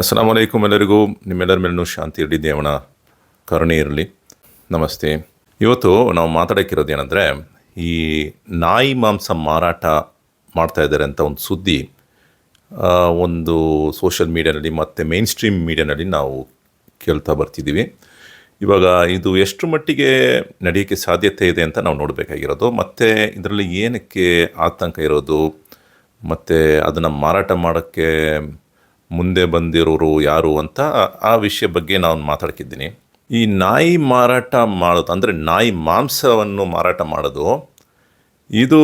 ಅಸ್ಸಲಾಂ ವಲೈಕುಮ್ ಎಲ್ಲರಿಗೂ. ನಿಮ್ಮೆಲ್ಲರ ಮೇಲೂ ಶಾಂತಿ ಇರಲಿ ದೇವನ ಕರುಣೆ ಇರಲಿ. ನಮಸ್ತೆ. ಇವತ್ತು ನಾವು ಮಾತಾಡೋಕ್ಕಿರೋದು ಏನಂದರೆ, ಈ ನಾಯಿ ಮಾಂಸ ಮಾರಾಟ ಮಾಡ್ತಾ ಇದ್ದಾರೆ ಅಂತ ಒಂದು ಸುದ್ದಿ ಒಂದು ಸೋಷಿಯಲ್ ಮೀಡಿಯಾನಲ್ಲಿ ಮತ್ತು ಮೇನ್ ಸ್ಟ್ರೀಮ್ ಮೀಡಿಯಾನಲ್ಲಿ ನಾವು ಕೇಳ್ತಾ ಬರ್ತಿದ್ದೀವಿ. ಇವಾಗ ಇದು ಎಷ್ಟು ಮಟ್ಟಿಗೆ ನಡೆಯೋಕ್ಕೆ ಸಾಧ್ಯತೆ ಇದೆ ಅಂತ ನಾವು ನೋಡಬೇಕಾಗಿರೋದು. ಮತ್ತು ಇದರಲ್ಲಿ ಏನಕ್ಕೆ ಆತಂಕ ಇರೋದು, ಮತ್ತು ಅದನ್ನು ಮಾರಾಟ ಮಾಡೋಕ್ಕೆ ಮುಂದೆ ಬಂದಿರೋರು ಯಾರು ಅಂತ ಆ ವಿಷಯ ಬಗ್ಗೆ ನಾನು ಮಾತಾಡ್ತಿದ್ದೀನಿ. ಈ ನಾಯಿ ಮಾರಾಟ ಮಾಡೋದು, ಅಂದರೆ ನಾಯಿ ಮಾಂಸವನ್ನು ಮಾರಾಟ ಮಾಡೋದು, ಇದು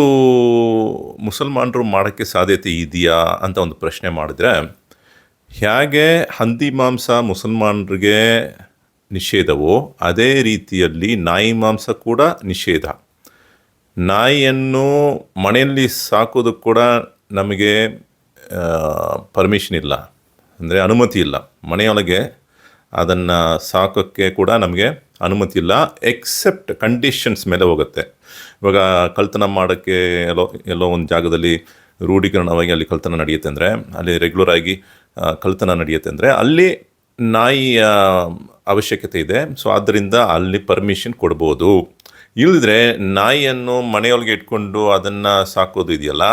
ಮುಸಲ್ಮಾನರು ಮಾಡೋಕ್ಕೆ ಸಾಧ್ಯತೆ ಇದೆಯಾ ಅಂತ ಒಂದು ಪ್ರಶ್ನೆ ಮಾಡಿದ್ರೆ, ಹೇಗೆ ಹಂದಿ ಮಾಂಸ ಮುಸಲ್ಮಾನರಿಗೆ ನಿಷೇಧವೋ, ಅದೇ ರೀತಿಯಲ್ಲಿ ನಾಯಿ ಮಾಂಸ ಕೂಡ ನಿಷೇಧ. ನಾಯಿಯನ್ನು ಮನೆಯಲ್ಲಿ ಸಾಕೋದು ಕೂಡ ನಮಗೆ ಪರ್ಮಿಷನ್ ಇಲ್ಲ. ಅಂದರೆ ಅನುಮತಿ ಇಲ್ಲ. ಮನೆಯೊಳಗೆ ಅದನ್ನು ಸಾಕೋಕ್ಕೆ ಕೂಡ ನಮಗೆ ಅನುಮತಿ ಇಲ್ಲ ಎಕ್ಸೆಪ್ಟ್ ಕಂಡೀಷನ್ಸ್ ಮೇಲೆ ಹೋಗುತ್ತೆ. ಇವಾಗ ಕಳ್ತನ ಮಾಡೋಕ್ಕೆ ಎಲ್ಲೋ ಎಲ್ಲೋ ಒಂದು ಜಾಗದಲ್ಲಿ ರೂಢೀಕರಣವಾಗಿ ಅಲ್ಲಿ ಕಳ್ತನ ನಡೆಯುತ್ತೆ ಅಂದರೆ, ಅಲ್ಲಿ ರೆಗ್ಯುಲರ್ ಆಗಿ ಕಳ್ತನ ನಡೆಯುತ್ತೆ ಅಂದರೆ ಅಲ್ಲಿ ನಾಯಿಯ ಅವಶ್ಯಕತೆ ಇದೆ. ಸೊ ಆದ್ದರಿಂದ ಅಲ್ಲಿ ಪರ್ಮಿಷನ್ ಕೊಡ್ಬೋದು. ಇಲ್ಲದ್ರೆ ನಾಯಿಯನ್ನು ಮನೆಯೊಳಗೆ ಇಟ್ಕೊಂಡು ಅದನ್ನು ಸಾಕೋದು ಇದೆಯಲ್ಲ,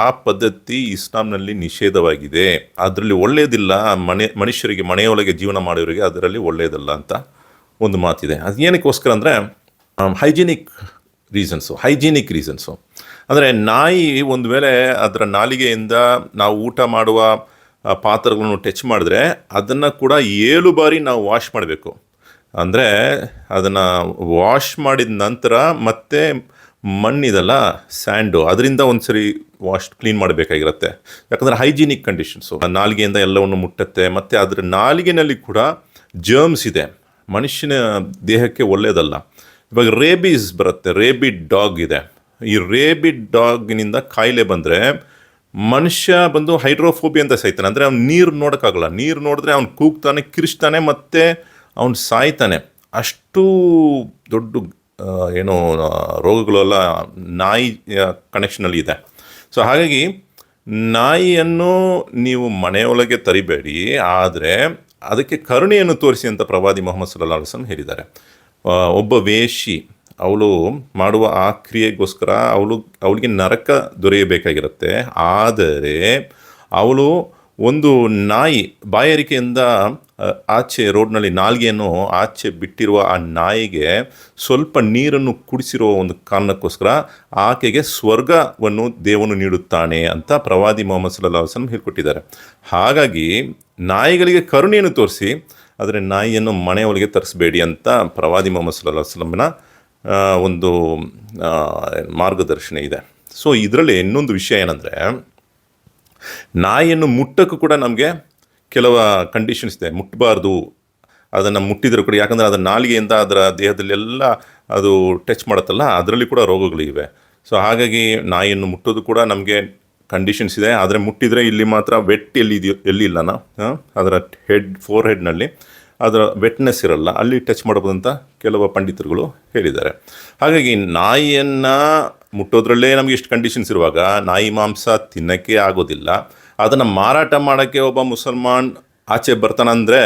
ಆ ಪದ್ಧತಿ ಇಸ್ಲಾಂನಲ್ಲಿ ನಿಷೇಧವಾಗಿದೆ. ಅದರಲ್ಲಿ ಒಳ್ಳೆಯದಿಲ್ಲ ಮನೆ, ಮನುಷ್ಯರಿಗೆ, ಮನೆಯೊಳಗೆ ಜೀವನ ಮಾಡೋರಿಗೆ ಅದರಲ್ಲಿ ಒಳ್ಳೆಯದಲ್ಲ ಅಂತ ಒಂದು ಮಾತಿದೆ. ಅದು ಏನಕ್ಕೋಸ್ಕರ ಅಂದರೆ ಹೈಜಿನಿಕ್ ರೀಸನ್ಸು ಹೈಜಿನಿಕ್ ರೀಸನ್ಸು. ಅಂದರೆ ನಾಯಿ ಒಂದು ವೇಳೆ ಅದರ ನಾಲಿಗೆಯಿಂದ ನಾವು ಊಟ ಮಾಡುವ ಪಾತ್ರಗಳನ್ನು ಟಚ್ ಮಾಡಿದ್ರೆ ಅದನ್ನು ಕೂಡ ಏಳು ಬಾರಿ ನಾವು ವಾಶ್ ಮಾಡಬೇಕು. ಅಂದರೆ ಅದನ್ನು ವಾಶ್ ಮಾಡಿದ ನಂತರ ಮತ್ತೆ ಮಣ್ಣಿದಲ್ಲ ಸ್ಯಾಂಡು ಅದರಿಂದ ಒಂದ್ಸರಿ ವಾಶ್ ಕ್ಲೀನ್ ಮಾಡಬೇಕಾಗಿರುತ್ತೆ. ಯಾಕಂದರೆ ಹೈಜಿನಿಕ್ ಕಂಡೀಷನ್ಸು ನಾಲಿಗೆಯಿಂದ ಎಲ್ಲವನ್ನು ಮುಟ್ಟತ್ತೆ, ಮತ್ತು ಅದರ ನಾಲಿಗೆನಲ್ಲಿ ಕೂಡ ಜರ್ಮ್ಸ್ ಇದೆ. ಮನುಷ್ಯನ ದೇಹಕ್ಕೆ ಒಳ್ಳೆಯದಲ್ಲ ಇವಾಗ ರೇಬೀಸ್ ಬರುತ್ತೆ ರೇಬಿಡ್ ಡಾಗ್ ಇದೆ. ಈ ರೇಬಿಡ್ ಡಾಗ್ನಿಂದ ಕಾಯಿಲೆ ಬಂದರೆ ಮನುಷ್ಯ ಬಂದು ಹೈಡ್ರೋಫೋಬಿ ಅಂತ ಸಾಯ್ತಾನೆ ಅಂದರೆ ಅವ್ನು ನೀರು ನೋಡೋಕ್ಕಾಗಲ್ಲ. ನೀರು ನೋಡಿದ್ರೆ ಅವ್ನು ಕೂಗ್ತಾನೆ ಕಿರಿಸ್ತಾನೆ ಮತ್ತು ಅವ್ನು ಸಾಯ್ತಾನೆ. ಅಷ್ಟು ದೊಡ್ಡ ಏನು ರೋಗಗಳೆಲ್ಲ ನಾಯಿ ಕನೆಕ್ಷನಲ್ಲಿ ಇದೆ. ಸೊ ಹಾಗಾಗಿ ನಾಯಿಯನ್ನು ನೀವು ಮನೆಯೊಳಗೆ ತರಿಬೇಡಿ, ಆದರೆ ಅದಕ್ಕೆ ಕರುಣೆಯನ್ನು ತೋರಿಸಿ ಅಂತ ಪ್ರವಾದಿ ಮೊಹಮ್ಮದ್ ಸಲ್ಲಾ ಹಸನ್ ಹೇಳಿದ್ದಾರೆ. ಒಬ್ಬ ವೇಷಿ, ಅವಳು ಮಾಡುವ ಆ ಕ್ರಿಯೆಗೋಸ್ಕರ ಅವಳು, ಅವಳಿಗೆ ನರಕ ದೊರೆಯಬೇಕಾಗಿರುತ್ತೆ. ಆದರೆ ಅವಳು ಒಂದು ನಾಯಿ ಬಾಯಾರಿಕೆಯಿಂದ ಆಚೆ ರೋಡ್ನಲ್ಲಿ ನಾಲ್ಗೆಯನ್ನು ಆಚೆ ಬಿಟ್ಟಿರುವ ಆ ನಾಯಿಗೆ ಸ್ವಲ್ಪ ನೀರನ್ನು ಕುಡಿಸಿರುವ ಒಂದು ಕಾರಣಕ್ಕೋಸ್ಕರ ಆಕೆಗೆ ಸ್ವರ್ಗವನ್ನು ದೇವನು ನೀಡುತ್ತಾನೆ ಅಂತ ಪ್ರವಾದಿ ಮೊಹಮ್ಮದ್ ಸಲ್ಲಾ ವಸಲಂ ಹೇಳ್ಕೊಟ್ಟಿದ್ದಾರೆ. ಹಾಗಾಗಿ ನಾಯಿಗಳಿಗೆ ಕರುಣೆಯನ್ನು ತೋರಿಸಿ, ಆದರೆ ನಾಯಿಯನ್ನು ಮನೆಯೊಳಗೆ ತರಿಸಬೇಡಿ ಅಂತ ಪ್ರವಾದಿ ಮೊಹಮ್ಮದ್ ಸಲ್ಲಾ ವಸಲಂನ ಒಂದು ಮಾರ್ಗದರ್ಶನ ಇದೆ. ಸೊ, ಇದರಲ್ಲಿ ಇನ್ನೊಂದು ವಿಷಯ ಏನಂದರೆ ನಾಯಿಯನ್ನು ಮುಟ್ಟಕ್ಕೂ ಕೂಡ ನಮಗೆ ಕೆಲವು ಕಂಡೀಷನ್ಸ್ ಇದೆ. ಮುಟ್ಟಬಾರ್ದು ಅದನ್ನು ಮುಟ್ಟಿದರೂ ಕೂಡ ಯಾಕಂದರೆ ಅದರ ನಾಲಿಗೆಯಿಂದ ಅದರ ದೇಹದಲ್ಲೆಲ್ಲ ಅದು ಟಚ್ ಮಾಡುತ್ತಲ್ಲ ಅದರಲ್ಲಿ ಕೂಡ ರೋಗಗಳಿವೆ ಸೊ ಹಾಗಾಗಿ ನಾಯಿಯನ್ನು ಮುಟ್ಟೋದು ಕೂಡ ನಮಗೆ ಕಂಡೀಷನ್ಸ್ ಇದೆ. ಆದರೆ ಮುಟ್ಟಿದರೆ ಇಲ್ಲಿ ಮಾತ್ರ ವೆಟ್ ಎಲ್ಲಿ ಇದೆಯೋ ಎಲ್ಲಿ ಇಲ್ಲನ ಆ, ಅದರ ಹೆಡ್ ಫೋರ್ ಹೆಡ್ನಲ್ಲಿ ಅದರ ವೆಟ್ನೆಸ್ ಇರಲ್ಲ. ಅಲ್ಲಿ ಟಚ್ ಮಾಡ್ಬೋದಂತ ಕೆಲವು ಪಂಡಿತರುಗಳು ಹೇಳಿದ್ದಾರೆ. ಹಾಗಾಗಿ ನಾಯಿಯನ್ನು ಮುಟ್ಟೋದ್ರಲ್ಲೇ ನಮಗೆ ಇಷ್ಟು ಕಂಡೀಷನ್ಸ್ ಇರುವಾಗ ನಾಯಿ ಮಾಂಸ ತಿನ್ನೋಕ್ಕೆ ಆಗೋದಿಲ್ಲ. ಅದನ್ನು ಮಾರಾಟ ಮಾಡೋಕ್ಕೆ ಒಬ್ಬ ಮುಸಲ್ಮಾನ್ ಆಚೆ ಬರ್ತಾನಂದರೆ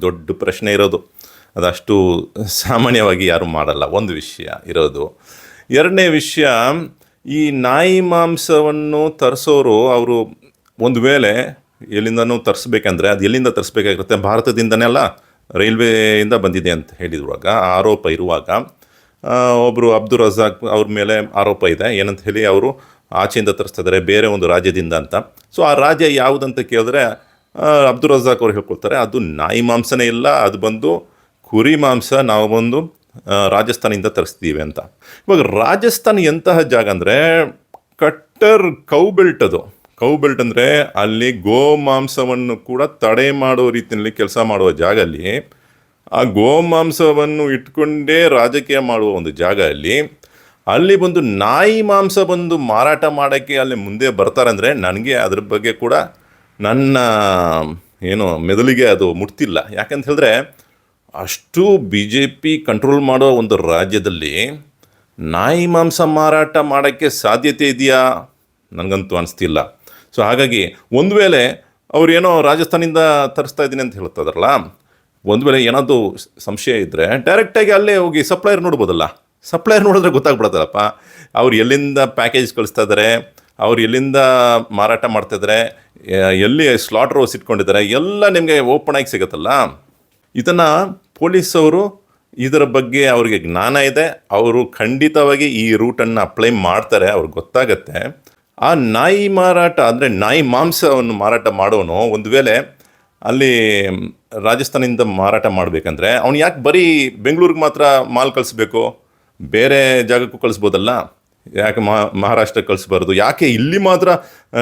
ದೊಡ್ಡ ಪ್ರಶ್ನೆ ಇರೋದು. ಅದಷ್ಟು ಸಾಮಾನ್ಯವಾಗಿ ಯಾರು ಮಾಡಲ್ಲ. ಒಂದು ವಿಷಯ ಇರೋದು. ಎರಡನೇ ವಿಷಯ, ಈ ನಾಯಿ ಮಾಂಸವನ್ನು ತರಿಸೋರು ಅವರು ಒಂದು ವೇಳೆ ಎಲ್ಲಿಂದನೂ ತರಿಸ್ಬೇಕಂದ್ರೆ ಅದು ಎಲ್ಲಿಂದ ತರಿಸ್ಬೇಕಾಗಿರುತ್ತೆ? ಭಾರತದಿಂದನೇ ಅಲ್ಲ, ರೈಲ್ವೆಯಿಂದ ಬಂದಿದೆ ಅಂತ ಹೇಳಿರುವಾಗ ಆರೋಪ ಇರುವಾಗ ಒಬ್ಬರು ಅಬ್ದುಲ್ ರಜಾಕ್ ಅವ್ರ ಮೇಲೆ ಆರೋಪ ಇದೆ. ಏನಂತ ಹೇಳಿ ಅವರು ಆಚೆಯಿಂದ ತರಿಸ್ತಾ ಇದ್ದಾರೆ ಬೇರೆ ಒಂದು ರಾಜ್ಯದಿಂದ ಅಂತ. ಸೊ ಆ ರಾಜ್ಯ ಯಾವುದಂತ ಕೇಳಿದ್ರೆ ಅಬ್ದುಲ್ ರಜಾಕ್ ಅವ್ರು ಹೇಳ್ಕೊಳ್ತಾರೆ, ಅದು ನಾಯಿ ಮಾಂಸನೇ ಇಲ್ಲ, ಅದು ಬಂದು ಕುರಿ ಮಾಂಸ ನಾವು ಬಂದು ರಾಜಸ್ಥಾನಿಂದ ತರಿಸ್ತೀವಿ ಅಂತ. ಇವಾಗ ರಾಜಸ್ಥಾನ ಎಂತಹ ಜಾಗ ಅಂದರೆ, ಕಟ್ಟರ್ ಕೌ ಬೆಲ್ಟ್ ಅದು. ಕೌ ಬೆಲ್ಟ್ ಅಂದರೆ ಅಲ್ಲಿ ಗೋ ಮಾಂಸವನ್ನು ಕೂಡ ತಡೆ ಮಾಡೋ ರೀತಿಯಲ್ಲಿ ಕೆಲಸ ಮಾಡುವ ಜಾಗ ಅಲ್ಲಿ ಆ ಗೋಮಾಂಸವನ್ನು ಇಟ್ಕೊಂಡೇ ರಾಜಕೀಯ ಮಾಡುವ ಒಂದು ಜಾಗ ಅಲ್ಲಿ ಅಲ್ಲಿ ಬಂದು ನಾಯಿ ಮಾಂಸ ಬಂದು ಮಾರಾಟ ಮಾಡೋಕ್ಕೆ ಅಲ್ಲಿ ಮುಂದೆ ಬರ್ತಾರಂದರೆ ನನಗೆ ಅದ್ರ ಬಗ್ಗೆ ಕೂಡ ನನ್ನ, ಏನು, ಮೆದುಳಿಗೆ ಅದು ಮುಟ್ತಿಲ್ಲ. ಯಾಕಂತ ಹೇಳಿದ್ರೆ ಅಷ್ಟು ಬಿ ಜೆ ಪಿ ಕಂಟ್ರೋಲ್ ಮಾಡೋ ಒಂದು ರಾಜ್ಯದಲ್ಲಿ ನಾಯಿ ಮಾಂಸ ಮಾರಾಟ ಮಾಡೋಕ್ಕೆ ಸಾಧ್ಯತೆ ಇದೆಯಾ? ನನಗಂತೂ ಅನಿಸ್ತಿಲ್ಲ. ಸೊ ಹಾಗಾಗಿ ಒಂದು ವೇಳೆ ಅವ್ರು ಏನೋ ರಾಜಸ್ಥಾನಿಂದ ತರಿಸ್ತಾ ಇದ್ದೀನಿ ಅಂತ ಹೇಳ್ತದಾರಲ್ಲ ಒಂದು ವೇಳೆ ಏನಾದರೂ ಸಂಶಯ ಇದ್ದರೆ ಡೈರೆಕ್ಟಾಗಿ ಅಲ್ಲೇ ಹೋಗಿ ಸಪ್ಲೈಯರ್ ನೋಡ್ಬೋದಲ್ಲ. ಸಪ್ಲೈಯರ್ ನೋಡಿದ್ರೆ ಗೊತ್ತಾಗ್ಬಿಡತ್ತಲ್ಲಪ್ಪ. ಅವ್ರು ಎಲ್ಲಿಂದ ಪ್ಯಾಕೇಜ್ ಕಳಿಸ್ತಾ ಇದ್ದಾರೆ ಅವ್ರು ಎಲ್ಲಿಂದ ಮಾರಾಟ ಮಾಡ್ತಾ ಇದ್ದಾರೆ ಎಲ್ಲಿ ಸ್ಲಾಟರ್ ಹೌಸ್ ಇಟ್ಕೊಂಡಿದ್ದಾರೆ ಎಲ್ಲ ನಿಮಗೆ ಓಪನ್ ಆಗಿ ಸಿಗುತ್ತಲ್ಲ. ಇದನ್ನು ಪೊಲೀಸವರು ಇದರ ಬಗ್ಗೆ ಅವರಿಗೆ ಜ್ಞಾನ ಇದೆ. ಅವರು ಖಂಡಿತವಾಗಿ ಈ ರೂಟನ್ನು ಅಪ್ಲೈ ಮಾಡ್ತಾರೆ, ಅವ್ರಿಗೆ ಗೊತ್ತಾಗತ್ತೆ. ಆ ನಾಯಿ ಮಾರಾಟ ಅಂದರೆ ನಾಯಿ ಮಾಂಸವನ್ನು ಮಾರಾಟ ಮಾಡೋನು ಒಂದು ವೇಳೆ ಅಲ್ಲಿ ರಾಜಸ್ಥಾನದಿಂದ ಮಾರಾಟ ಮಾಡಬೇಕಂದ್ರೆ ಅವ್ನು ಯಾಕೆ ಬರೀ ಬೆಂಗಳೂರಿಗೆ ಮಾತ್ರ ಮಾಲ್ ಕಳಿಸ್ಬೇಕು? ಬೇರೆ ಜಾಗಕ್ಕೂ ಕಳಿಸ್ಬೋದಲ್ಲ? ಯಾಕೆ ಮಹಾ ಮಹಾರಾಷ್ಟ್ರಕ್ಕೆ ಕಳಿಸ್ಬಾರ್ದು? ಯಾಕೆ ಇಲ್ಲಿ ಮಾತ್ರ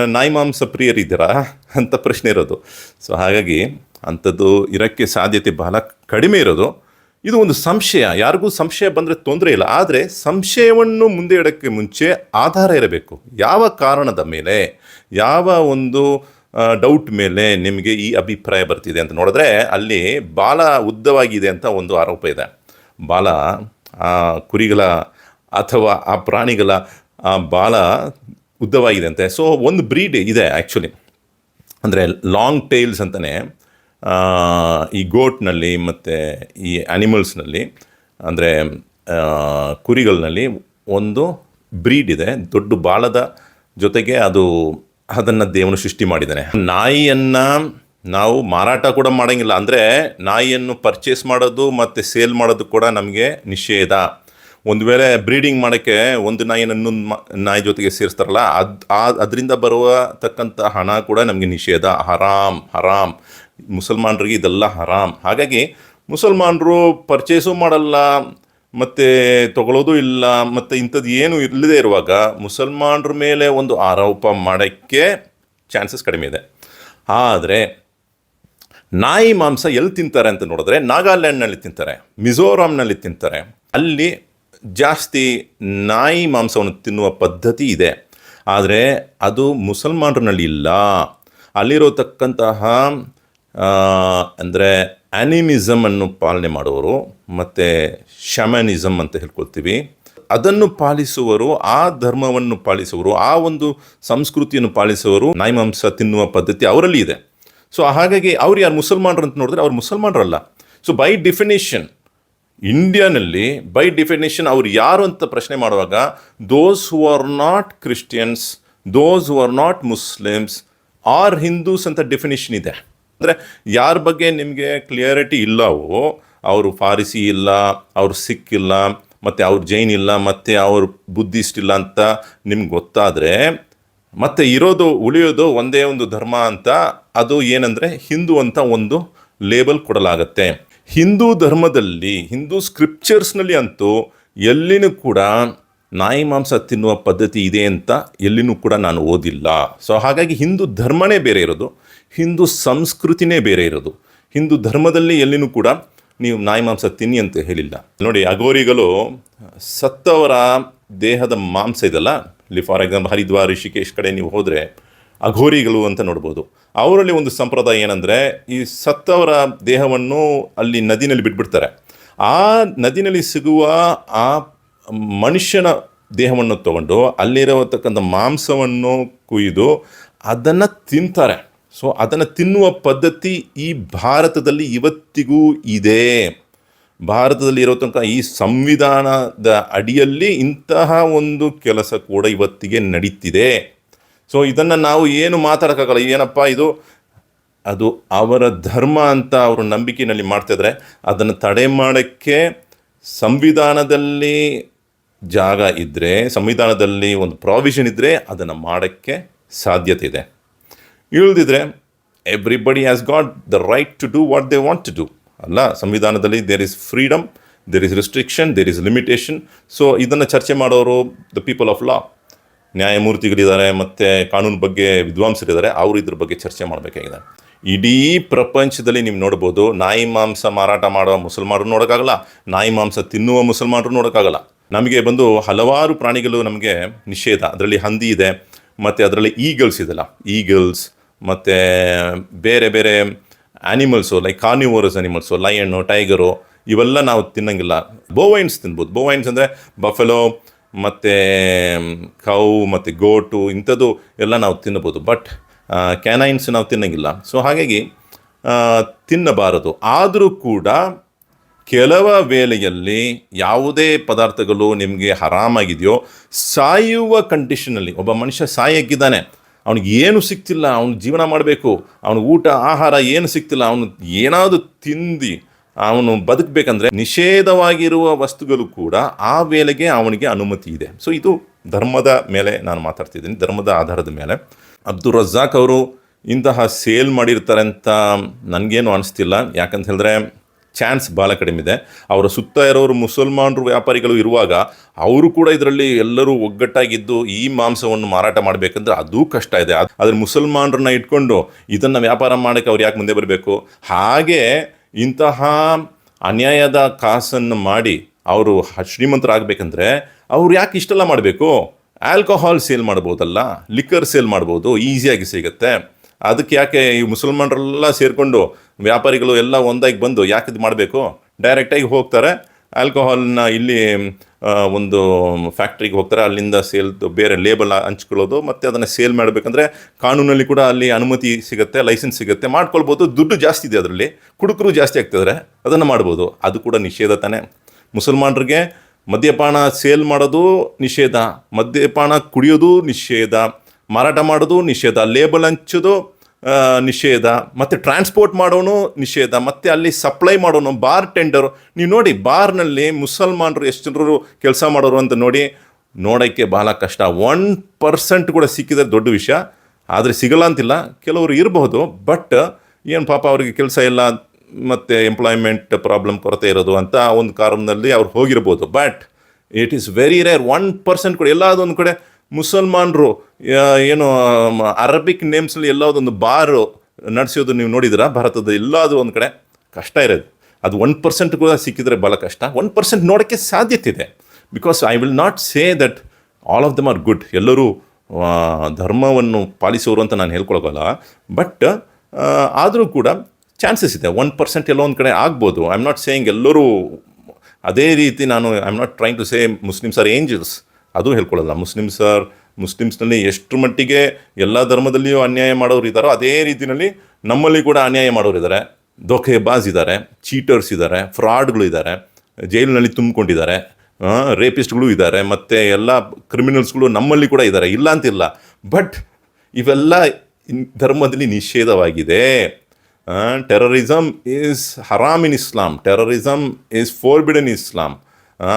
ನಾಯಿ ಮಾಂಸ ಪ್ರಿಯರಿದ್ದೀರಾ? ಅಂತ ಪ್ರಶ್ನೆ ಇರೋದು. ಸೊ ಹಾಗಾಗಿ ಅಂಥದ್ದು ಇರೋಕ್ಕೆ ಸಾಧ್ಯತೆ ಬಹಳ ಕಡಿಮೆ ಇರೋದು. ಇದು ಒಂದು ಸಂಶಯ. ಯಾರಿಗೂ ಸಂಶಯ ಬಂದರೆ ತೊಂದರೆ ಇಲ್ಲ. ಆದರೆ ಸಂಶಯವನ್ನು ಮುಂದೆ ಇಡೋಕ್ಕೆ ಮುಂಚೆ ಆಧಾರ ಇರಬೇಕು. ಯಾವ ಕಾರಣದ ಮೇಲೆ? ಯಾವ ಒಂದು ಡೌಟ್ ಮೇಲೆ ನಿಮಗೆ ಈ ಅಭಿಪ್ರಾಯ ಬರ್ತಿದೆ ಅಂತ ನೋಡಿದ್ರೆ ಅಲ್ಲಿ ಬಾಲ ಉದ್ದವಾಗಿದೆ ಅಂತ ಒಂದು ಆರೋಪ ಇದೆ. ಬಾಲ, ಆ, ಕುರಿಗಳ ಅಥವಾ ಆ ಪ್ರಾಣಿಗಳ, ಆ, ಬಾಲ ಉದ್ದವಾಗಿದೆ ಅಂತೆ. ಸೊ ಒಂದು ಬ್ರೀಡ್ ಇದೆ ಆ್ಯಕ್ಚುಲಿ ಅಂದರೆ ಲಾಂಗ್ ಟೈಲ್ಸ್ ಅಂತಲೇ ಈ ಗೋಟ್ನಲ್ಲಿ ಮತ್ತು ಈ ಆ್ಯನಿಮಲ್ಸ್ನಲ್ಲಿ ಅಂದರೆ ಕುರಿಗಳಲ್ಲಿ ಒಂದು ಬ್ರೀಡ್ ಇದೆ. ದೊಡ್ಡ ಬಾಲದ ಜೊತೆಗೆ ಅದು ಅದನ್ನು ದೇವನು ಸೃಷ್ಟಿ ಮಾಡಿದ್ದಾನೆ. ನಾಯಿಯನ್ನು ನಾವು ಮಾರಾಟ ಕೂಡ ಮಾಡೋಂಗಿಲ್ಲ. ಅಂದರೆ ನಾಯಿಯನ್ನು ಪರ್ಚೇಸ್ ಮಾಡೋದು ಮತ್ತು ಸೇಲ್ ಮಾಡೋದು ಕೂಡ ನಮಗೆ ನಿಷೇಧ. ಒಂದು ವೇಳೆ ಬ್ರೀಡಿಂಗ್ ಮಾಡೋಕ್ಕೆ ಒಂದು ನಾಯಿನ ಇನ್ನೊಂದು ನಾಯಿ ಜೊತೆಗೆ ಸೇರಿಸ್ತಾರಲ್ಲ, ಅದು ಅದರಿಂದ ಬರುವ ತಕ್ಕಂಥ ಹಣ ಕೂಡ ನಮಗೆ ನಿಷೇಧ. ಹರಾಮ್ ಹರಾಮ್. ಮುಸಲ್ಮಾನರಿಗೆ ಇದೆಲ್ಲ ಹರಾಮ್. ಹಾಗಾಗಿ ಮುಸಲ್ಮಾನರು ಪರ್ಚೇಸೂ ಮಾಡಲ್ಲ. ಮತ್ತು ತಗೊಳ್ಳೋದು ಇಲ್ಲ, ಮತ್ತು ಇಂಥದ್ದು ಏನು ಇಲ್ಲದೆ ಇರುವಾಗ ಮುಸಲ್ಮಾನರ ಮೇಲೆ ಒಂದು ಆರೋಪ ಮಾಡೋಕ್ಕೆ ಚಾನ್ಸಸ್ ಕಡಿಮೆ ಇದೆ. ಆದರೆ ನಾಯಿ ಮಾಂಸ ಎಲ್ಲಿ ತಿಂತಾರೆ ಅಂತ ನೋಡಿದ್ರೆ ನಾಗಾಲ್ಯಾಂಡ್ನಲ್ಲಿ ತಿಂತಾರೆ, ಮಿಜೋರಾಂನಲ್ಲಿ ತಿಂತಾರೆ. ಅಲ್ಲಿ ಜಾಸ್ತಿ ನಾಯಿ ಮಾಂಸವನ್ನು ತಿನ್ನುವ ಪದ್ಧತಿ ಇದೆ. ಆದರೆ ಅದು ಮುಸಲ್ಮಾನರಲ್ಲಿ ಇಲ್ಲ. ಅಲ್ಲಿರೋತಕ್ಕಂತಹ ಅಂದರೆ ಆ್ಯನಿಮಿಸಮ್ ಅನ್ನು ಪಾಲನೆ ಮಾಡುವವರು ಮತ್ತು ಶಮನಿಸಮ್ ಅಂತ ಹೇಳ್ಕೊಳ್ತೀವಿ. ಅದನ್ನು ಪಾಲಿಸುವರು, ಆ ಧರ್ಮವನ್ನು ಪಾಲಿಸುವರು, ಆ ಒಂದು ಸಂಸ್ಕೃತಿಯನ್ನು ಪಾಲಿಸುವರು ನಾಯಿಮಾಂಸ ತಿನ್ನುವ ಪದ್ಧತಿ ಅವರಲ್ಲಿ ಇದೆ. ಸೊ ಹಾಗಾಗಿ ಅವ್ರು ಯಾರು ಮುಸಲ್ಮಾನರು ಅಂತ ನೋಡಿದ್ರೆ ಅವ್ರು ಮುಸಲ್ಮಾನರಲ್ಲ. ಸೊ ಬೈ ಡಿಫಿನೇಷನ್ ಇಂಡಿಯಾನಲ್ಲಿ ಬೈ ಡಿಫಿನೇಷನ್ ಅವ್ರು ಯಾರು ಅಂತ ಪ್ರಶ್ನೆ ಮಾಡುವಾಗ those who are not Christians those who are not Muslims are Hindus ಅಂತ ಡೆಫಿನೇಷನ್ ಇದೆ. ಅಂದರೆ ಯಾರ ಬಗ್ಗೆ ನಿಮಗೆ ಕ್ಲಿಯರಿಟಿ ಇಲ್ಲವೋ ಅವರು ಫಾರಿಸಿ ಇಲ್ಲ, ಅವ್ರು ಸಿಖ್ ಇಲ್ಲ, ಮತ್ತು ಅವ್ರು ಜೈನ್ ಇಲ್ಲ, ಮತ್ತು ಅವ್ರು ಬುದ್ಧಿಸ್ಟ್ ಇಲ್ಲ ಅಂತ ನಿಮ್ಗೆ ಗೊತ್ತಾದರೆ ಮತ್ತು ಇರೋದು, ಉಳಿಯೋದು ಒಂದೇ ಒಂದು ಧರ್ಮ ಅಂತ ಅದು ಏನಂದರೆ ಹಿಂದೂ ಅಂತ ಒಂದು ಲೇಬಲ್ ಕೊಡಲಾಗತ್ತೆ. ಹಿಂದೂ ಧರ್ಮದಲ್ಲಿ, ಹಿಂದೂ ಸ್ಕ್ರಿಪ್ಚರ್ಸ್ನಲ್ಲಿ ಅಂತೂ ಎಲ್ಲಿನೂ ಕೂಡ ನಾಯಿ ಮಾಂಸ ತಿನ್ನುವ ಪದ್ಧತಿ ಇದೆ ಅಂತ ಎಲ್ಲಿನೂ ಕೂಡ ನಾನು ಓದಿಲ್ಲ. ಸೊ ಹಾಗಾಗಿ ಹಿಂದೂ ಧರ್ಮನೇ ಬೇರೆ ಇರೋದು, ಹಿಂದೂ ಸಂಸ್ಕೃತಿನೇ ಬೇರೆ ಇರೋದು. ಹಿಂದೂ ಧರ್ಮದಲ್ಲಿ ಎಲ್ಲಿನೂ ಕೂಡ ನೀವು ನಾಯಿ ಮಾಂಸ ತಿನ್ನಿ ಅಂತ ಹೇಳಿಲ್ಲ. ನೋಡಿ ಅಗೋರಿಗಳು ಸತ್ತವರ ದೇಹದ ಮಾಂಸ ಇದಲ್ಲ? ಇಲ್ಲಿ ಫಾರ್ ಎಕ್ಸಾಂಪಲ್ ಹರಿದ್ವಾರ್ ಋಷಿಕೇಶ್ ಕಡೆ ನೀವು ಹೋದರೆ ಅಘೋರಿಗಳು ಅಂತ ನೋಡ್ಬೋದು. ಅವರಲ್ಲಿ ಒಂದು ಸಂಪ್ರದಾಯ ಏನಂದರೆ ಈ ಸತ್ತವರ ದೇಹವನ್ನು ಅಲ್ಲಿ ನದಿನಲ್ಲಿ ಬಿಟ್ಬಿಡ್ತಾರೆ. ಆ ನದಿನಲ್ಲಿ ಸಿಗುವ ಆ ಮನುಷ್ಯನ ದೇಹವನ್ನು ತಗೊಂಡು ಅಲ್ಲಿರತಕ್ಕಂಥ ಮಾಂಸವನ್ನು ಕುಯ್ದು ಅದನ್ನು ತಿಂತಾರೆ. ಸೊ ಅದನ್ನು ತಿನ್ನುವ ಪದ್ಧತಿ ಈ ಭಾರತದಲ್ಲಿ ಇವತ್ತಿಗೂ ಇದೆ. ಭಾರತದಲ್ಲಿ ಇರೋ ತನಕ ಈ ಸಂವಿಧಾನದ ಅಡಿಯಲ್ಲಿ ಇಂತಹ ಒಂದು ಕೆಲಸ ಕೂಡ ಇವತ್ತಿಗೆ ನಡೀತಿದೆ. ಸೊ ಇದನ್ನು ನಾವು ಏನು ಮಾತಾಡೋಕ್ಕಾಗಲ್ಲ. ಏನಪ್ಪ ಇದು? ಅದು ಅವರ ಧರ್ಮ ಅಂತ ಅವರು ನಂಬಿಕೆಯಲ್ಲಿ ಮಾಡ್ತಿದ್ರೆ ಅದನ್ನು ತಡೆ ಮಾಡೋಕ್ಕೆ ಸಂವಿಧಾನದಲ್ಲಿ ಜಾಗ ಇದ್ದರೆ ಸಂವಿಧಾನದಲ್ಲಿ ಒಂದು ಪ್ರಾವಿಷನ್ ಇದ್ದರೆ ಅದನ್ನು ಮಾಡೋಕ್ಕೆ ಸಾಧ್ಯತೆ ಇದೆ. ಇಳ್ದಿದ್ರೆ everybody has got the right to do what they want to do ಅಲ್ಲ, ಸಂವಿಧಾನದಲ್ಲಿ there is freedom there is restriction there is limitation so ಇದನ್ನು ಚರ್ಚೆ ಮಾಡೋರು ದ ಪೀಪಲ್ ಆಫ್ ಲಾ ನ್ಯಾಯಮೂರ್ತಿಗಳಿದ್ದಾರೆ, ಮತ್ತು ಕಾನೂನು ಬಗ್ಗೆ ವಿದ್ವಾಂಸರಿದ್ದಾರೆ, ಅವರು ಇದ್ರ ಬಗ್ಗೆ ಚರ್ಚೆ ಮಾಡಬೇಕಾಗಿದೆ. ಇಡೀ ಪ್ರಪಂಚದಲ್ಲಿ ನೀವು ನೋಡ್ಬೋದು, ನಾಯಿ ಮಾಂಸ ಮಾರಾಟ ಮಾಡುವ ಮುಸಲ್ಮಾನರು ನೋಡೋಕ್ಕಾಗಲ್ಲ, ನಾಯಿ ಮಾಂಸ ತಿನ್ನುವ ಮುಸಲ್ಮಾನರು ನೋಡೋಕ್ಕಾಗಲ್ಲ. ನಮಗೆ ಬಂದು ಹಲವಾರು ಪ್ರಾಣಿಗಳು ನಮಗೆ ನಿಷೇಧ. ಅದರಲ್ಲಿ ಹಂದಿ ಇದೆ, ಮತ್ತು ಅದರಲ್ಲಿ ಈಗಲ್ಸ್ ಇದೆಲ್ಲ. ಈಗಲ್ಸ್ ಮತ್ತು ಬೇರೆ ಬೇರೆ animals like carnivorous animals lion tiger ಇವೆಲ್ಲ ನಾವು ತಿನ್ನಂಗಿಲ್ಲ. ಬೋವೈನ್ಸ್ ತಿನ್ಬೋದು. ಬೋವೈನ್ಸ್ ಅಂದರೆ ಬಫೆಲೋ ಮತ್ತು ಕೌ ಮತ್ತು ಗೋಟು ಇಂಥದ್ದು ಎಲ್ಲ ನಾವು ತಿನ್ನಬೋದು. ಬಟ್ ಕ್ಯಾನೈನ್ಸ್ ನಾವು ತಿನ್ನಂಗಿಲ್ಲ. ಸೊ ಹಾಗಾಗಿ ತಿನ್ನಬಾರದು. ಆದರೂ ಕೂಡ ಕೆಲವ ವೇಳೆಯಲ್ಲಿ ಯಾವುದೇ ಪದಾರ್ಥಗಳು ನಿಮಗೆ ಹರಾಮಾಗಿದೆಯೋ, ಸಾಯುವ ಕಂಡೀಷನಲ್ಲಿ ಒಬ್ಬ ಮನುಷ್ಯ ಸಾಯಕ್ಕಿದ್ದಾನೆ ಅವನಿಗೆ ಏನು ಸಿಗ್ತಿಲ್ಲ ಅವನು ಜೀವನ ಮಾಡಬೇಕು, ಅವನು ಊಟ, ಆಹಾರ ಏನು ಸಿಗ್ತಿಲ್ಲ ಅವನು ಏನಾದರೂ ತಿಂದು ಅವನು ಬದುಕಬೇಕಂದ್ರೆ ನಿಷೇಧವಾಗಿರುವ ವಸ್ತುಗಳು ಕೂಡ ಆ ವೇಳೆಗೆ ಅವನಿಗೆ ಅನುಮತಿ ಇದೆ. ಸೊ ಇದು ಧರ್ಮದ ಮೇಲೆ ನಾನು ಮಾತಾಡ್ತಿದ್ದೀನಿ, ಧರ್ಮದ ಆಧಾರದ ಮೇಲೆ. ಅಬ್ದುಲ್ ರಜಾಕ್ ಅವರು ಇಂತಹ ಸೇಲ್ ಮಾಡಿರ್ತಾರೆ ಅಂತ ನನಗೇನು ಅನಿಸ್ತಿಲ್ಲ. ಯಾಕಂತ ಹೇಳಿದ್ರೆ ಚಾನ್ಸ್ ಭಾಳ ಕಡಿಮೆ ಇದೆ. ಅವರ ಸುತ್ತ ಇರೋರು ಮುಸಲ್ಮಾನರು ವ್ಯಾಪಾರಿಗಳು ಇರುವಾಗ ಅವರು ಕೂಡ ಇದರಲ್ಲಿ ಎಲ್ಲರೂ ಒಗ್ಗಟ್ಟಾಗಿದ್ದು ಈ ಮಾಂಸವನ್ನು ಮಾರಾಟ ಮಾಡಬೇಕಂದ್ರೆ ಅದು ಕಷ್ಟ ಇದೆ. ಆದರೆ ಮುಸಲ್ಮಾನರನ್ನ ಇಟ್ಕೊಂಡು ಇದನ್ನು ವ್ಯಾಪಾರ ಮಾಡೋಕ್ಕೆ ಅವ್ರು ಯಾಕೆ ಮುಂದೆ ಬರಬೇಕು? ಹಾಗೆ ಇಂತಹ ಅನ್ಯಾಯದ ಕಾಸನ್ನು ಮಾಡಿ ಅವರು ಶ್ರೀಮಂತರಾಗಬೇಕಂದ್ರೆ ಅವ್ರು ಯಾಕೆ ಇಷ್ಟೆಲ್ಲ ಮಾಡಬೇಕು? ಆಲ್ಕೋಹಾಲ್ ಸೇಲ್ ಮಾಡ್ಬೋದಲ್ಲ, ಲಿಕ್ಕರ್ ಸೇಲ್ ಮಾಡ್ಬೋದು, ಈಸಿಯಾಗಿ ಸಿಗುತ್ತೆ. ಅದಕ್ಕೆ ಯಾಕೆ ಈ ಮುಸಲ್ಮಾನರೆಲ್ಲ ಸೇರಿಕೊಂಡು ವ್ಯಾಪಾರಿಗಳು ಎಲ್ಲ ಒಂದಾಗಿ ಬಂದು ಯಾಕೆ ಇದು ಮಾಡಬೇಕು? ಡೈರೆಕ್ಟಾಗಿ ಹೋಗ್ತಾರೆ. ಆಲ್ಕೋಹಾಲ್ನ ಇಲ್ಲಿ ಒಂದು ಫ್ಯಾಕ್ಟ್ರಿಗೆ ಹೋಗ್ತಾರೆ. ಅಲ್ಲಿಂದ ಸೇಲ್ ಬೇರೆ ಲೇಬಲ್ ಹಂಚ್ಕೊಳ್ಳೋದು, ಮತ್ತು ಅದನ್ನು ಸೇಲ್ ಮಾಡಬೇಕಂದ್ರೆ ಕಾನೂನಲ್ಲಿ ಕೂಡ ಅಲ್ಲಿ ಅನುಮತಿ ಸಿಗುತ್ತೆ ಲೈಸೆನ್ಸ್ ಸಿಗುತ್ತೆ. ಮಾಡ್ಕೊಳ್ಬೋದು. ದುಡ್ಡು ಜಾಸ್ತಿ ಇದೆ ಅದರಲ್ಲಿ. ಕುಡುಕರು ಜಾಸ್ತಿ ಆಗ್ತಿದ್ದಾರೆ ಅದನ್ನು ಮಾಡ್ಬೋದು. ಅದು ಕೂಡ ನಿಷೇಧ ತಾನೇ. ಮುಸಲ್ಮಾನರಿಗೆ ಮದ್ಯಪಾನ ಸೇಲ್ ಮಾಡೋದು ನಿಷೇಧ. ಮದ್ಯಪಾನ ಕುಡಿಯೋದು ನಿಷೇಧ. ಮಾರಾಟ ಮಾಡೋದು, ನಿಷೇಧ ಲೇಬಲ್ ಹಂಚೋದು ನಿಷೇಧ. ಮತ್ತು ಟ್ರಾನ್ಸ್ಪೋರ್ಟ್ ಮಾಡೋನು ನಿಷೇಧ. ಮತ್ತು ಅಲ್ಲಿ ಸಪ್ಲೈ ಮಾಡೋನು ಬಾರ್ ಟೆಂಡರು ನೀವು ನೋಡಿ ಬಾರ್ನಲ್ಲಿ ಮುಸಲ್ಮಾನರು ಎಷ್ಟು ಜನರು ಕೆಲಸ ಮಾಡೋರು ಅಂತ ನೋಡಿ, ನೋಡೋಕ್ಕೆ ಬಹಳ ಕಷ್ಟ. ಒನ್ ಪರ್ಸೆಂಟ್ ಕೂಡ ಸಿಕ್ಕಿದ್ರೆ ದೊಡ್ಡ ವಿಷಯ. ಆದರೆ ಸಿಗಲ್ಲ ಅಂತಿಲ್ಲ. ಕೆಲವರು ಇರಬಹುದು ಬಟ್ ಏನು ಪಾಪ ಅವರಿಗೆ ಕೆಲಸ ಇಲ್ಲ, ಮತ್ತು ಎಂಪ್ಲಾಯ್ಮೆಂಟ್ ಪ್ರಾಬ್ಲಮ್ ಕೊರತೆ ಇರೋದು ಅಂತ ಒಂದು ಕಾರಣದಲ್ಲಿ ಅವ್ರು ಹೋಗಿರ್ಬೋದು. But it is very rare one percent ಕೂಡ, ಎಲ್ಲಾದೊಂದು ಕಡೆ ಮುಸಲ್ಮಾನರು ಏನು ಅರಬಿಕ್ ನೇಮ್ಸಲ್ಲಿ ಎಲ್ಲದೊಂದು ಬಾರು ನಡೆಸೋದು ನೀವು ನೋಡಿದಿರಾ ಭಾರತದ ಎಲ್ಲಾದರೂ ಒಂದು ಕಡೆ ಕಷ್ಟ ಇರೋದು. ಅದು ಒನ್ ಪರ್ಸೆಂಟ್ ಕೂಡ ಸಿಕ್ಕಿದ್ರೆ ಭಾಳ ಕಷ್ಟ. ಒನ್ ಪರ್ಸೆಂಟ್ ನೋಡೋಕ್ಕೆ ಸಾಧ್ಯತೆ ಇದೆ. Because I will not say that all of them are good ಎಲ್ಲರೂ ಧರ್ಮವನ್ನು ಪಾಲಿಸೋರು ಅಂತ ನಾನು ಹೇಳ್ಕೊಳಗಲ್ಲ ಬಟ್ ಆದರೂ ಕೂಡ ಚಾನ್ಸಸ್ ಇದೆ. ಒನ್ ಪರ್ಸೆಂಟ್ ಎಲ್ಲೋ ಒಂದು ಕಡೆ ಆಗ್ಬೋದು. ಐ ಆಮ್ ನಾಟ್ ಸೇಯಿಂಗ್ ಎಲ್ಲರೂ ಅದೇ ರೀತಿ ನಾನು I am not trying to say Muslims are angels ಅದು ಹೇಳ್ಕೊಳ್ಳಲ್ಲ ಮುಸ್ಲಿಮ್ಸ್ ಆರ್ ಮುಸ್ಲಿಮ್ಸ್ನಲ್ಲಿ ಎಷ್ಟು ಮಟ್ಟಿಗೆ ಎಲ್ಲ ಧರ್ಮದಲ್ಲಿಯೂ ಅನ್ಯಾಯ ಮಾಡೋರು ಇದ್ದಾರೋ ಅದೇ ರೀತಿಯಲ್ಲಿ ನಮ್ಮಲ್ಲಿ ಕೂಡ ಅನ್ಯಾಯ ಮಾಡೋರು ಇದ್ದಾರೆ. ದೋಖೆಬಾಜ್ ಇದ್ದಾರೆ ಚೀಟರ್ಸ್ ಇದ್ದಾರೆ ಫ್ರಾಡ್ಗಳು ಇದ್ದಾರೆ, ಜೈಲಿನಲ್ಲಿ ತುಂಬಿಕೊಂಡಿದ್ದಾರೆ ರೇಪಿಸ್ಟ್ಗಳು ಇದ್ದಾರೆ, ಮತ್ತು ಎಲ್ಲ ಕ್ರಿಮಿನಲ್ಸ್ಗಳು ನಮ್ಮಲ್ಲಿ ಕೂಡ ಇದ್ದಾರೆ. ಇಲ್ಲ ಅಂತಿಲ್ಲ. ಬಟ್ ಇವೆಲ್ಲ ಧರ್ಮದಲ್ಲಿ ನಿಷೇಧವಾಗಿದೆ. Terrorism is haram in Islam terrorism is forbidden Islam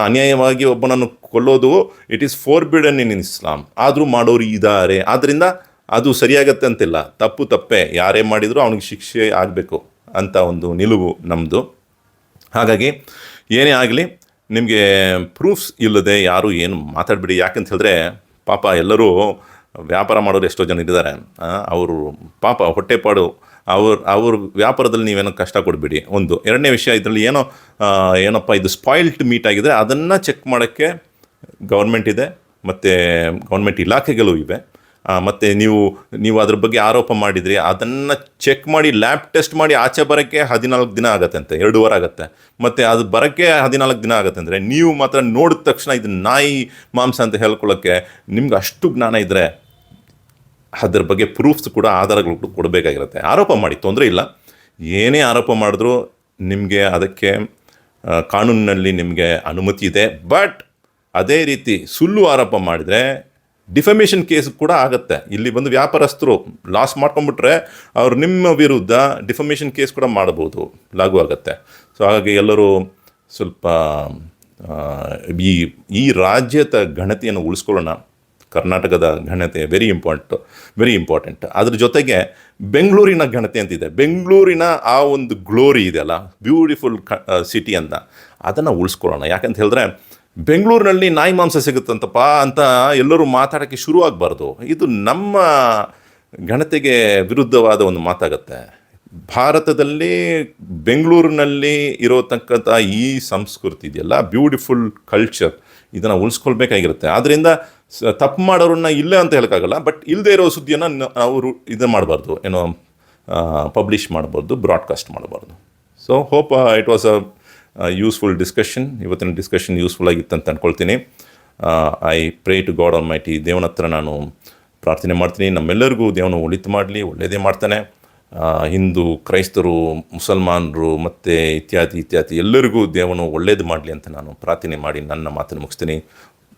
ಅನ್ಯಾಯವಾಗಿ ಒಬ್ಬನನ್ನು ಕೊಲ್ಲೋದು it is forbidden in Islam ಆದರೂ ಮಾಡೋರು ಇದ್ದಾರೆ. ಆದ್ದರಿಂದ ಅದು ಸರಿಯಾಗತ್ತೆ ಅಂತಿಲ್ಲ. ತಪ್ಪು ತಪ್ಪೆ. ಯಾರೇ ಮಾಡಿದರೂ ಅವನಿಗೆ ಶಿಕ್ಷೆ ಆಗಬೇಕು ಅಂತ ಒಂದು ನಿಲುವು ನಮ್ಮದು ಹಾಗಾಗಿ ಏನೇ ಆಗಲಿ, ನಿಮಗೆ ಪ್ರೂಫ್ಸ್ ಇಲ್ಲದೆ ಯಾರೂ ಏನು ಮಾತಾಡಬೇಡಿ. ಯಾಕಂತ ಹೇಳಿದ್ರೆ ಪಾಪ ಎಲ್ಲರೂ ವ್ಯಾಪಾರ ಮಾಡೋರು ಎಷ್ಟೋ ಜನ ಇದ್ದಾರೆ. ಅವರು ಪಾಪ ಹೊಟ್ಟೆಪಾಡು ಅವ್ರ ಅವ್ರ ವ್ಯಾಪಾರದಲ್ಲಿ ನೀವೇನೋ ಕಷ್ಟ ಕೊಡಬೇಡಿ. ಒಂದು. ಎರಡನೇ ವಿಷಯ, ಇದರಲ್ಲಿ ಏನೋ ಏನಪ್ಪ, ಇದು ಸ್ಪಾಯಿಲ್ಡ್ ಮೀಟ್ ಆಗಿದೆ ಅದನ್ನು ಚೆಕ್ ಮಾಡೋಕ್ಕೆ ಗೌರ್ಮೆಂಟ್ ಇದೆ, ಮತ್ತು ಗೌರ್ಮೆಂಟ್ ಇಲಾಖೆಗಳು ಇವೆ. ಮತ್ತು ನೀವು ನೀವು ಅದ್ರ ಬಗ್ಗೆ ಆರೋಪ ಮಾಡಿದ್ರಿ, ಅದನ್ನು ಚೆಕ್ ಮಾಡಿ ಲ್ಯಾಬ್ ಟೆಸ್ಟ್ ಮಾಡಿ ಆಚೆ ಬರೋಕ್ಕೆ ಹದಿನಾಲ್ಕು ದಿನ ಆಗುತ್ತೆ ಅಂತೆ ಎರಡು ವಾರ ಆಗುತ್ತೆ. ಮತ್ತು ಅದು ಬರೋಕ್ಕೆ ಹದಿನಾಲ್ಕು ದಿನ ಆಗುತ್ತೆ ಅಂದರೆ, ನೀವು ಮಾತ್ರ ನೋಡಿದ ತಕ್ಷಣ ಇದು ನಾಯಿ ಮಾಂಸ ಅಂತ ಹೇಳ್ಕೊಳ್ಳೋಕ್ಕೆ ನಿಮ್ಗೆ ಅಷ್ಟು ಜ್ಞಾನ ಇದ್ದರೆ ಅದ್ರ ಬಗ್ಗೆ ಪ್ರೂಫ್ಸ್ ಕೂಡ ಆಧಾರಗಳು ಕೂಡ ಕೊಡಬೇಕಾಗಿರುತ್ತೆ. ಆರೋಪ ಮಾಡಿ, ತೊಂದರೆ ಇಲ್ಲ. ಏನೇ ಆರೋಪ ಮಾಡಿದ್ರೂ ನಿಮಗೆ ಅದಕ್ಕೆ ಕಾನೂನಿನಲ್ಲಿ ನಿಮಗೆ ಅನುಮತಿ ಇದೆ. ಬಟ್ ಅದೇ ರೀತಿ ಸುಳ್ಳು ಆರೋಪ ಮಾಡಿದರೆ ಡಿಫಮೇಷನ್ ಕೇಸ್ ಕೂಡ ಆಗುತ್ತೆ. ಇಲ್ಲಿ ಬಂದು ವ್ಯಾಪಾರಸ್ಥರು ಲಾಸ್ ಮಾಡ್ಕೊಂಬಿಟ್ರೆ ಅವರು ನಿಮ್ಮ ವಿರುದ್ಧ ಡಿಫಮೇಷನ್ ಕೇಸ್ ಕೂಡ ಮಾಡ್ಬೋದು ಲಾಗು ಆಗುತ್ತೆ. ಸೊ ಹಾಗಾಗಿ ಎಲ್ಲರೂ ಸ್ವಲ್ಪ ಈ ಈ ರಾಜ್ಯದ ಘನತೆಯನ್ನು ಉಳಿಸ್ಕೊಳ್ಳೋಣ. ಕರ್ನಾಟಕದ ಘನತೆ ವೆರಿ ಇಂಪಾರ್ಟೆಂಟ್ ವೆರಿ ಇಂಪಾರ್ಟೆಂಟ್ ಅದ್ರ ಜೊತೆಗೆ ಬೆಂಗಳೂರಿನ ಘನತೆ ಅಂತಿದೆ. ಬೆಂಗಳೂರಿನ ಆ ಒಂದು ಗ್ಲೋರಿ ಇದೆಯಲ್ಲ ಬ್ಯೂಟಿಫುಲ್ ಕ ಸಿಟಿ ಅಂತ, ಅದನ್ನು ಉಳಿಸ್ಕೊಳ್ಳೋಣ. ಯಾಕಂತ ಹೇಳಿದ್ರೆ, ಬೆಂಗಳೂರಿನಲ್ಲಿ ನಾಯಿ ಮಾಂಸ ಸಿಗುತ್ತಂತಪ್ಪ ಅಂತ ಎಲ್ಲರೂ ಮಾತಾಡೋಕ್ಕೆ ಶುರು ಆಗಬಾರ್ದು ಇದು ನಮ್ಮ ಘನತೆಗೆ ವಿರುದ್ಧವಾದ ಒಂದು ಮಾತಾಗುತ್ತೆ. ಭಾರತದಲ್ಲಿ, ಬೆಂಗಳೂರಿನಲ್ಲಿ ಇರೋತಕ್ಕಂಥ ಈ ಸಂಸ್ಕೃತಿ ಇದೆಯಲ್ಲ ಬ್ಯೂಟಿಫುಲ್ ಕಲ್ಚರ್ ಇದನ್ನು ಉಳಿಸ್ಕೊಳ್ಬೇಕಾಗಿರುತ್ತೆ. ಆದ್ದರಿಂದ ತಪ್ಪು ಮಾಡೋರನ್ನ ಇಲ್ಲ ಅಂತ ಹೇಳೋಕ್ಕಾಗಲ್ಲ ಬಟ್ ಇಲ್ಲದೆ ಇರೋ ಸುದ್ದಿಯನ್ನು ನಾವು ಇದು ಮಾಡಬಾರ್ದು, ಏನೋ ಪಬ್ಲಿಷ್ ಮಾಡಬಾರ್ದು ಬ್ರಾಡ್ಕಾಸ್ಟ್ ಮಾಡಬಾರ್ದು. So hope it was a useful discussion ಇವತ್ತಿನ ಡಿಸ್ಕಷನ್ ಯೂಸ್ಫುಲ್ ಆಗಿತ್ತು ಅಂತ ಅಂದ್ಕೊಳ್ತೀನಿ I pray to God almighty ದೇವನ ಹತ್ರ ನಾನು ಪ್ರಾರ್ಥನೆ ಮಾಡ್ತೀನಿ. ನಮ್ಮೆಲ್ಲರಿಗೂ ದೇವನು ಒಳಿತು ಮಾಡಲಿ, ಒಳ್ಳೆಯದೇ ಮಾಡ್ತಾನೆ. ಹಿಂದೂ, ಕ್ರೈಸ್ತರು, ಮುಸಲ್ಮಾನರು, ಮತ್ತು ಇತ್ಯಾದಿ ಇತ್ಯಾದಿ ಎಲ್ಲರಿಗೂ ದೇವನು ಒಳ್ಳೇದು ಮಾಡಲಿ ಅಂತ ನಾನು ಪ್ರಾರ್ಥನೆ ಮಾಡಿ ನನ್ನ ಮಾತನ್ನು ಮುಗಿಸ್ತೀನಿ.